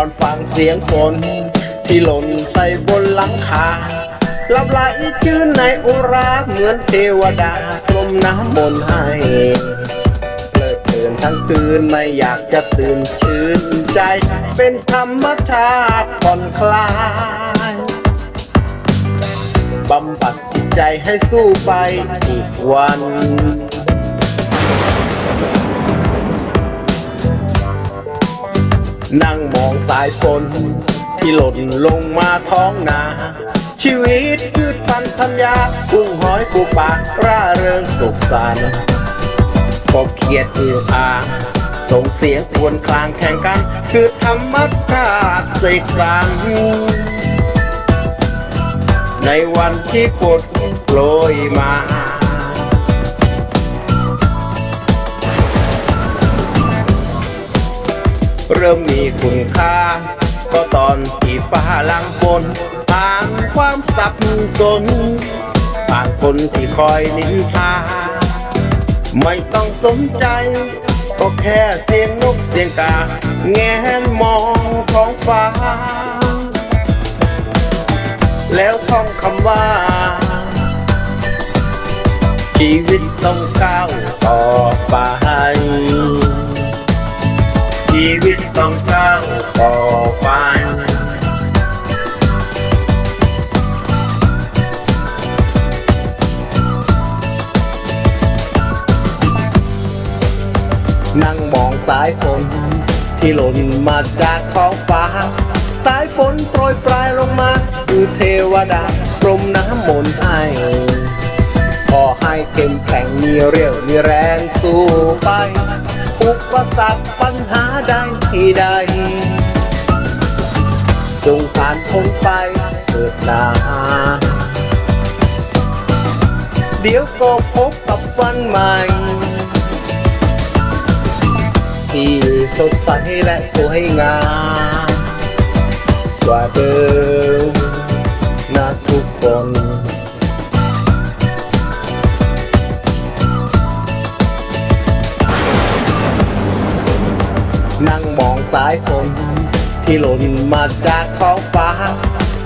อนฟังเสียงฝน ที่หล่นใส่บนหลังคาลับไหลชื่นในอุราเหมือนเทวดากลมน้ำมนให้เพลิดเพลินทั้งคืนไม่อยากจะตื่นชื่นใจ เป็นธรรมชาติผ่อนคลายบำบัดจิตใจให้สู้ไปอีกวัน นั่งมองสายฝนที่หล่นลงมาท้องนา ชีวิตพืชพันธัญญากุ้งหอยปูปลาร่าเริงสุขสันต์กบเขียดอืออาส่งเสียงควรคลางแข่งกัน คือธรรมชาติใส่ครั้งในวันที่ฝนโปรยมา ริ่มมีคุณค่า ก็ตอนที่ฟ้าลังฝนผ่านความสับสนผ่านคนที่คอยนินทา ไม่ต้องสนใจ ก็แค่เสียงนกเสียงกา แงนมองท้องฟ้า แล้วท่องคำว่า ชีวิตต้องก้าวต่อไป ต้องก้าวต่อไปนั่งมองสายฝน ที่หล่นมาจากท้องฟ้า สายฝนโปรยปลายลงมาคือเทวดากรมน้ำมนต์ให้ขอให้เข้มแข็งมีเรี่ยวมีแรงสู้ไป อุปสรรคปัญหาใดที่ใด จงผ่านพ้นไปเถิดนาเดี๋ยวก็พบกับวันใหม่ ที่สดใสและสวยงามกว่าเดิมนะทุกคน นั่งมองสายฝน ที่หล่นมาจากท้องฟ้า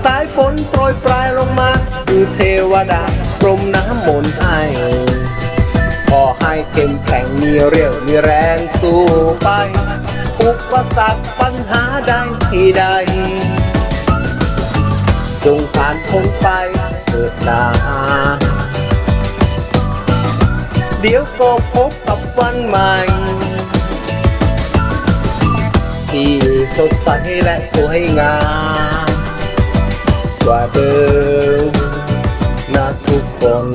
สายฝนโปรยปลายลงมาคือเทวดากรมน้ำมนต์ให้ขอให้เข้มแข็งมีเรี่ยวมีแรงสู้ไป อุปสรรคปัญหาใดที่ใด จงผ่านพ้นไปเถิดนาเดี๋ยวก็พบกับวันใหม่ สดใสและสวยงามว่าเดิมนะทุกคน